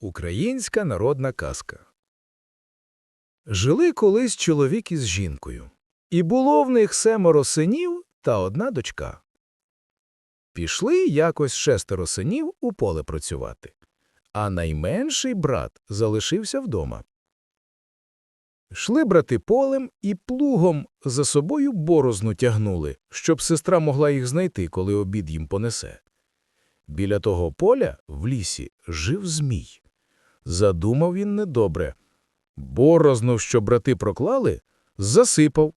Українська народна казка Жили колись чоловік із жінкою, і було в них семеро синів та одна дочка. Пішли якось шестеро синів у поле працювати, а найменший брат залишився вдома. Шли брати полем і плугом за собою борозну тягнули, щоб сестра могла їх знайти, коли обід їм понесе. Біля того поля в лісі жив змій. Задумав він недобре. Борозну, що брати проклали, засипав,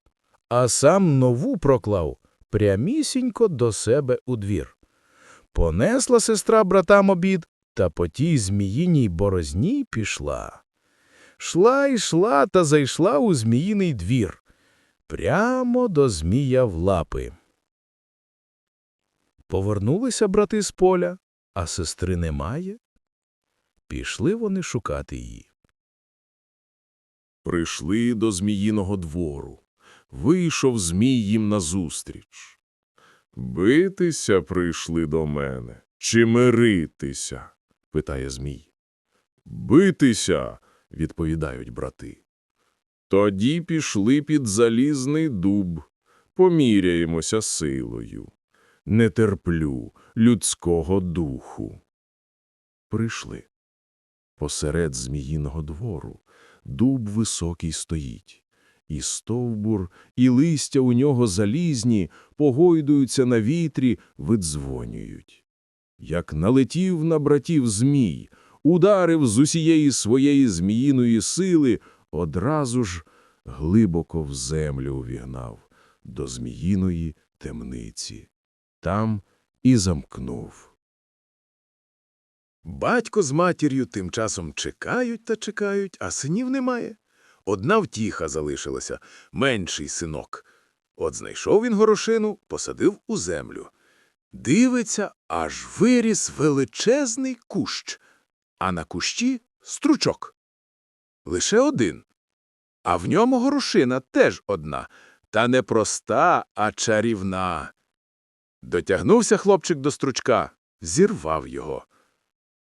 а сам нову проклав прямісінько до себе у двір. Понесла сестра братам обід, та по тій зміїній борозні пішла. Шла й шла та зайшла у зміїний двір, прямо до змія в лапи. Повернулися брати з поля, а сестри немає. Пішли вони шукати її. Прийшли до Зміїного двору. Вийшов Змій їм назустріч. Битися прийшли до мене, чи миритися? питає Змій. Битися, відповідають брати. Тоді пішли під залізний дуб, поміряємося силою. Не терплю людського духу. Прийшли. Посеред Зміїного двору дуб високий стоїть. І стовбур, і листя у нього залізні, погойдуються на вітрі, видзвонюють. Як налетів на братів змій, ударив з усієї своєї зміїної сили, одразу ж глибоко в землю увігнав до зміїної темниці. Там і замкнув. Батько з матір'ю тим часом чекають та чекають, а синів немає. Одна втіха залишилася – менший синок. От знайшов він горошину, посадив у землю. Дивиться, аж виріс величезний кущ, а на кущі – стручок. Лише один. А в ньому горошина теж одна, та не проста, а чарівна. Дотягнувся хлопчик до стручка, зірвав його.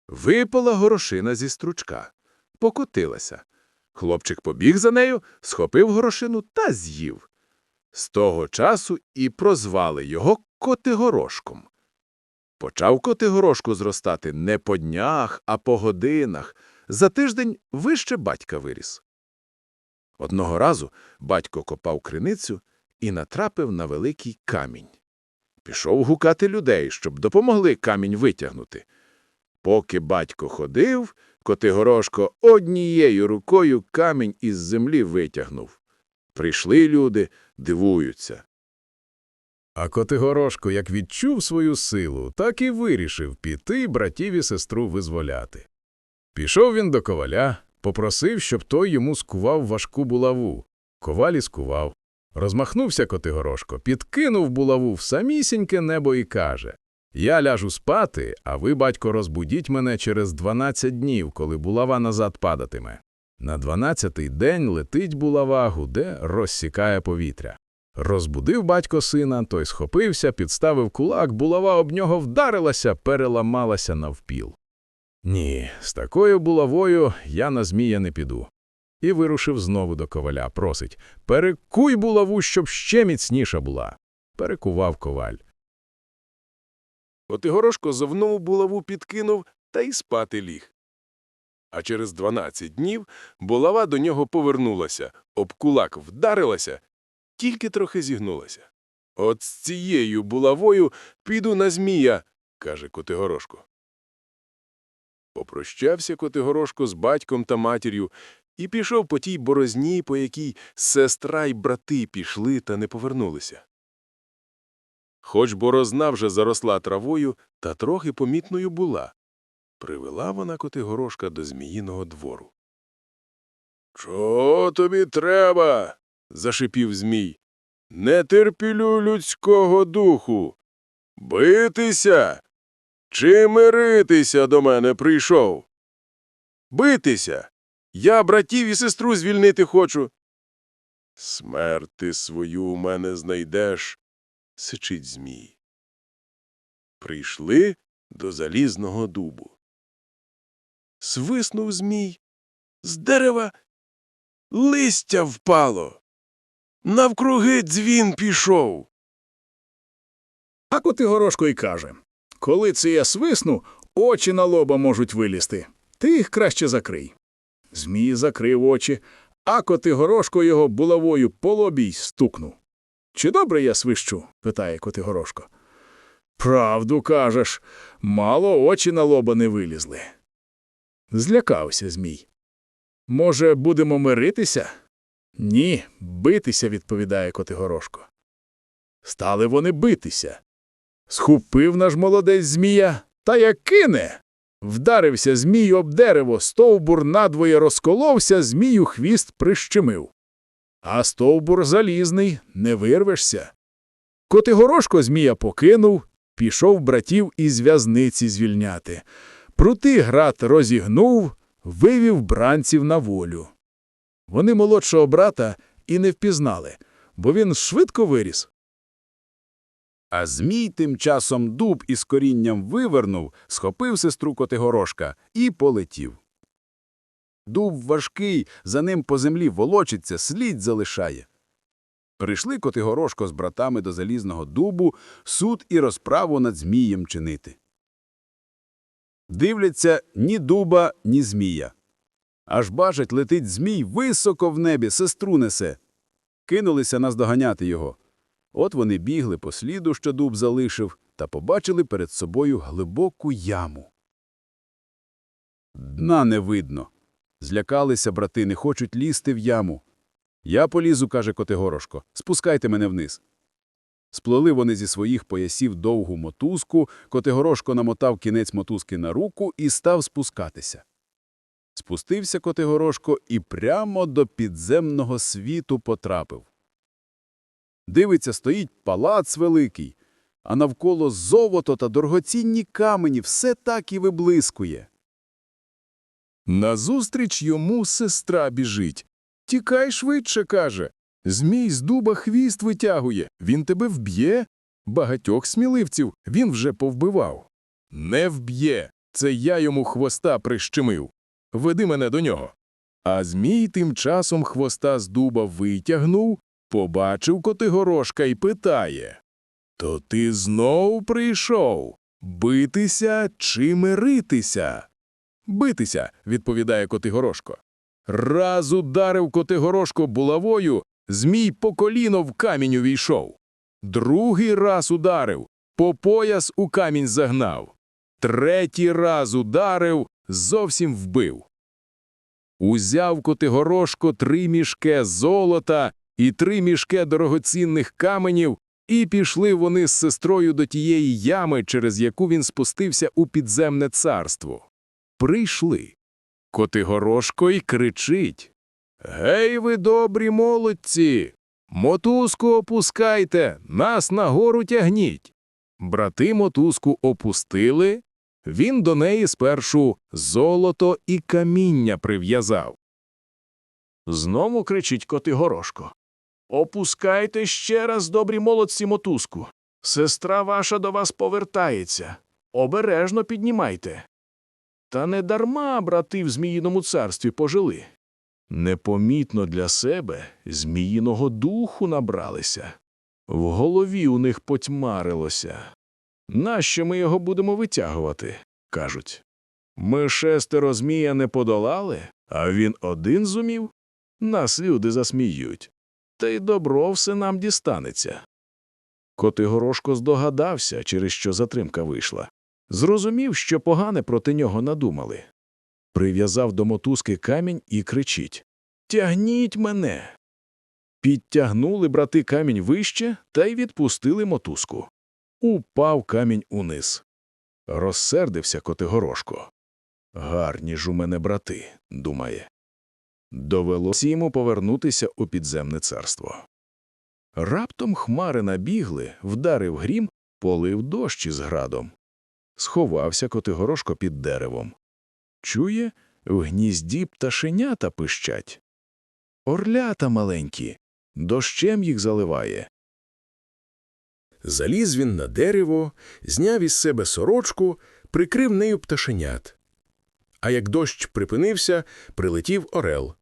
Випала горошина зі стручка. Покотилася. Хлопчик побіг за нею, схопив горошину та з'їв. З того часу і прозвали його Котигорошком. Почав Котигорошку зростати не по днях, а по годинах. За тиждень вище батька виріс. Одного разу батько копав криницю і натрапив на великий камінь. Пішов гукати людей, щоб допомогли камінь витягнути. Поки батько ходив, Котигорошко однією рукою камінь із землі витягнув. Прийшли люди, дивуються. А Котигорошко, як відчув свою силу, так і вирішив піти братів і сестру визволяти. Пішов він до коваля, попросив, щоб той йому скував важку булаву. Коваль і скував. Розмахнувся Котигорошко, підкинув булаву в самісіньке небо і каже «Я ляжу спати, а ви, батько, розбудіть мене через дванадцять днів, коли булава назад падатиме». На дванадцятий день летить булава, гуде, розсікає повітря. Розбудив батько сина, той схопився, підставив кулак, булава об нього вдарилася, переламалася навпіл. Ні, з такою булавою я на змія не піду. І вирушив знову до коваля, просить «Перекуй булаву, щоб ще міцніша була». Перекував коваль. Котигорошко зовну булаву підкинув та й спати ліг. А через дванадцять днів булава до нього повернулася, об кулак вдарилася, тільки трохи зігнулася. От з цією булавою піду на змія, каже Котигорошко. Попрощався Котигорошко з батьком та матір'ю і пішов по тій борозні, по якій сестра й брати пішли та не повернулися. Хоч борозна вже заросла травою, та трохи помітною була. Привела вона Котигорошка до Зміїного двору. — Чого тобі треба? — зашипів Змій. — Не терпілю людського духу. Битися? Чи миритися до мене прийшов? Битися. Я братів і сестру звільнити хочу. Смерти свою у мене знайдеш, сичить Змій. Прийшли до залізного дубу. Свиснув змій. З дерева листя впало. Навкруги дзвін пішов. А Котигорошко й каже, коли це я свисну, очі на лоба можуть вилізти. Ти їх краще закрий. Змій закрив очі, а Котигорошко його булавою по лобі й стукнув. Чи добре я свищу? питає Котигорошко. Правду кажеш, мало очі на лоба не вилізли. Злякався Змій. Може, будемо миритися? Ні, битися, відповідає Котигорошко. Стали вони битися. Схопив наш молодець змія, та як кине. Вдарився змій об дерево, стовбур надвоє розколовся, змію хвіст прищемив. А стовбур залізний, не вирвешся. Котигорошко змія покинув, пішов братів із в'язниці звільняти. Прути град розігнув, вивів бранців на волю. Вони молодшого брата і не впізнали, бо він швидко виріс. А Змій тим часом дуб із корінням вивернув, схопив сестру Котигорошка і полетів. Дуб важкий, за ним по землі волочиться, слід залишає. Прийшли Котигорошко з братами до залізного дубу суд і розправу над Змієм чинити. Дивляться ні дуба, ні змія. Аж бачать, летить змій високо в небі, сестру несе. Кинулися наздоганяти його. От вони бігли по сліду, що дуб залишив, та побачили перед собою глибоку яму. Дна не видно. Злякалися брати, не хочуть лізти в яму. Я полізу, каже Котигорошко, спускайте мене вниз. Сплели вони зі своїх поясів довгу мотузку, Котигорошко намотав кінець мотузки на руку і став спускатися. Спустився Котигорошко і прямо до підземного світу потрапив. Дивиться, стоїть палац великий, а навколо золото та дорогоцінні камені все так і виблискує. Назустріч йому сестра біжить. Тікай швидше, каже. Змій з дуба хвіст витягує, він тебе вб'є. Багатьох сміливців він вже повбивав. Не вб'є, це я йому хвоста прищемив. Веди мене до нього. А змій тим часом хвоста з дуба витягнув, побачив Котигорошка і питає. То ти знов прийшов? Битися чи миритися? Битися, відповідає Котигорошко. Раз ударив Котигорошко булавою, змій по коліно в камінь увійшов. Другий раз ударив, по пояс у камінь загнав. Третій раз ударив, зовсім вбив. Узяв Котигорошко три мішке золота і три мішке дорогоцінних каменів, і пішли вони з сестрою до тієї ями, через яку він спустився у підземне царство. Прийшли. Котигорошко й кричить. Гей ви, добрі молодці! Мотузку опускайте, нас нагору тягніть. Брати мотузку опустили, він до неї спершу золото і каміння прив'язав. Знову кричить Котигорошко. Опускайте ще раз, добрі молодці, мотузку. Сестра ваша до вас повертається. Обережно піднімайте. Та не дарма брати в Зміїному царстві пожили. Непомітно для себе зміїного духу набралися. В голові у них потьмарилося. Нащо ми його будемо витягувати? кажуть. Ми шестеро змія не подолали, а він один зумів. Нас люди засміють. Та й добро все нам дістанеться. Котигорошко здогадався, через що затримка вийшла. Зрозумів, що погане проти нього надумали. Прив'язав до мотузки камінь і кричить Тягніть мене. Підтягнули брати камінь вище та й відпустили мотузку. Упав камінь униз. Розсердився Котигорошко. Гарні ж у мене брати, думає. Довелося йому повернутися у підземне царство. Раптом хмари набігли, вдарив грім, полив дощ із градом. Сховався Котигорошко під деревом. Чує, в гнізді пташенята пищать. Орлята маленькі, дощем їх заливає. Заліз він на дерево, зняв із себе сорочку, прикрив нею пташенят. А як дощ припинився, прилетів орел.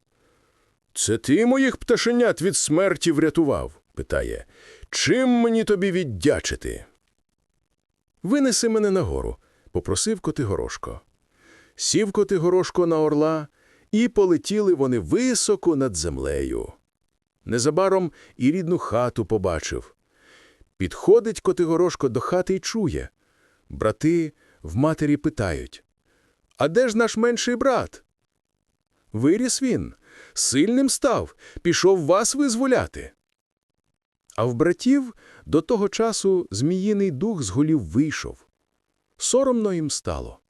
«Це ти моїх пташенят від смерті врятував?» – питає. «Чим мені тобі віддячити?» «Винеси мене нагору», – попросив Котигорошко. Сів Котигорошко на орла, і полетіли вони високо над землею. Незабаром і рідну хату побачив. Підходить Котигорошко до хати і чує. Брати в матері питають. «А де ж наш менший брат?» Виріс він, сильним став, пішов вас визволяти. А в братів до того часу зміїний дух з голів вийшов. Соромно їм стало.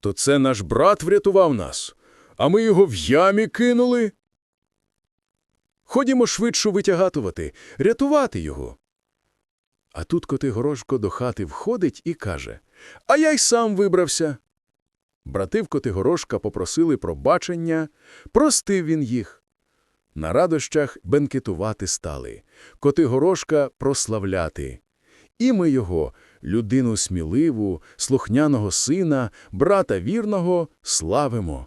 То це наш брат врятував нас, а ми його в ямі кинули. Ходімо швидше витягатувати, рятувати його. А тут Котигорошко до хати входить і каже, а я й сам вибрався. Брати в Котигорошка попросили пробачення, простив він їх. На радощах бенкетувати стали, Котигорошка прославляти. І ми його, людину сміливу, слухняного сина, брата вірного, славимо.